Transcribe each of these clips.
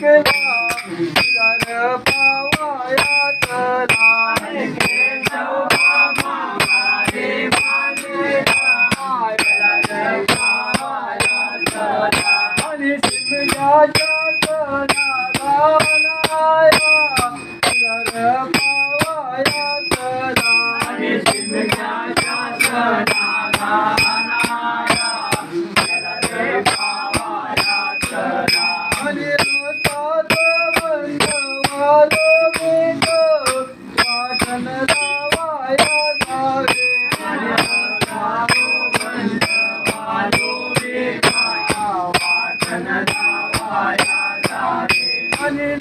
Good job. मायाे मरे मायाे म्हण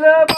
ना